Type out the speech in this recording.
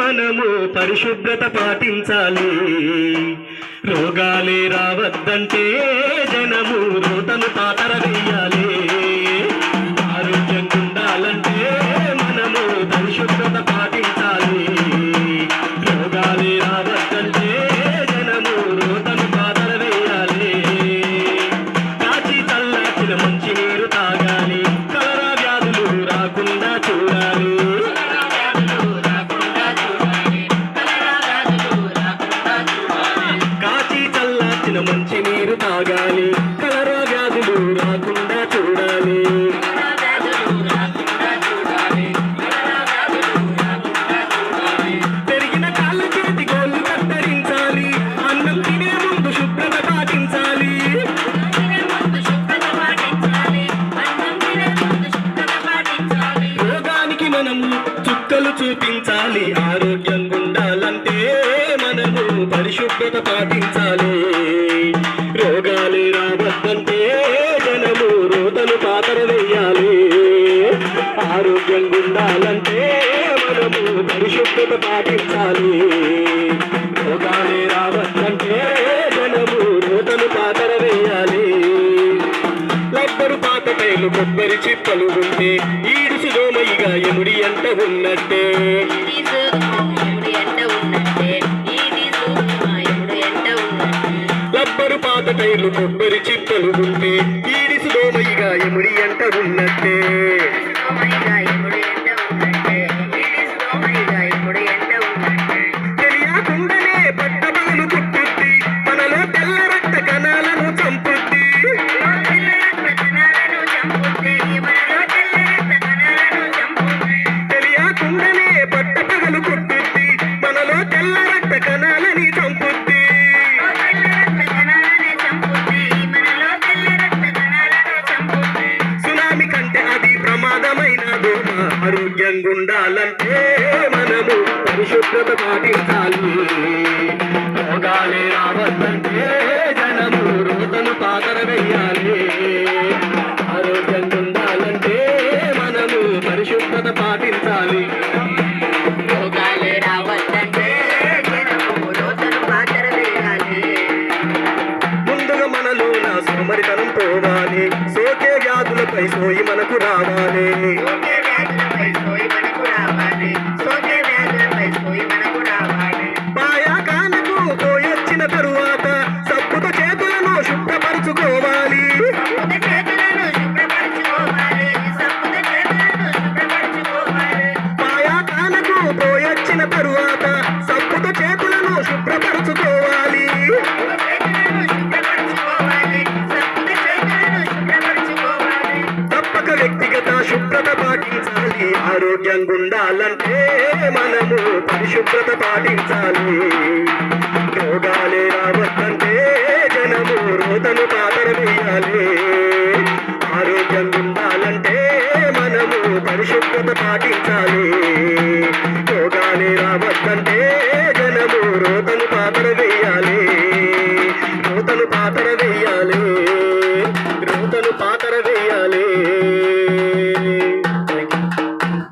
మనము పరిశుభ్రత పాటించాలి. రోగాలే రావద్దంటే జనము రోతను పాతర వేయాలి కనిపించాలి ఆరోగ్యం ఉండాలంటే మనము పరిశుభ్రత పాటించాలి. రోగాలు రావద్దంటే జనము రోతలు పాతర వేయాలి. ఆరోగ్యం ఉండాలంటే మనము పరిశుభ్రత పాటించాలి. రోగాలే రావద్దంటే జనము రోతలు పాతర వేయాలి. లబ్బరు పాత టైలు కొబ్బరి చిప్పలు ఉంటే ఈడుసు ఎముడి అంట ఉన్నట్టే. లబ్బరు పాత టైర్లు కొబ్బరి చిప్పలు ఉంటే ఈడిసు దోమయిగా ఎముడి అంట ఉన్నట్టే. ఆరోగ్యంగా ఉండాలంటే మనము పరిశుభ్రత పాటించాలి రోగాలే రావద్దంటే జనము రోతను పాతర వేయాలి ఆరోగ్యంగా ఉండాలంటే మనము పరిశుభ్రత పాటించాలి రోగాలే రావద్దంటే ముందుగా మనలో నా సోమరితనం పోవాలి. సోకే వ్యాధులపై సోయి మనకు రావాలి. తరువాత సబ్బుతో చేతులను శుభ్రపరచుకోవాలి. తప్పక వ్యక్తిగత శుభ్రత పాటించాలి. ఆరోగ్యంగా ఉండాలంటే మనము పరిశుభ్రత పాటించాలి. రోగాలే రావద్దంటే జనము రోతను కాదరవేయాలి ఆరోగ్యం ఆరోగ్యంగా ఉండాలంటే మనము పరిశుభ్రత పాటించాలి. రావాలి రావద్దంటే జనము రోతను పాత్ర వేయాలి రోతను పాత్ర వేయాలి.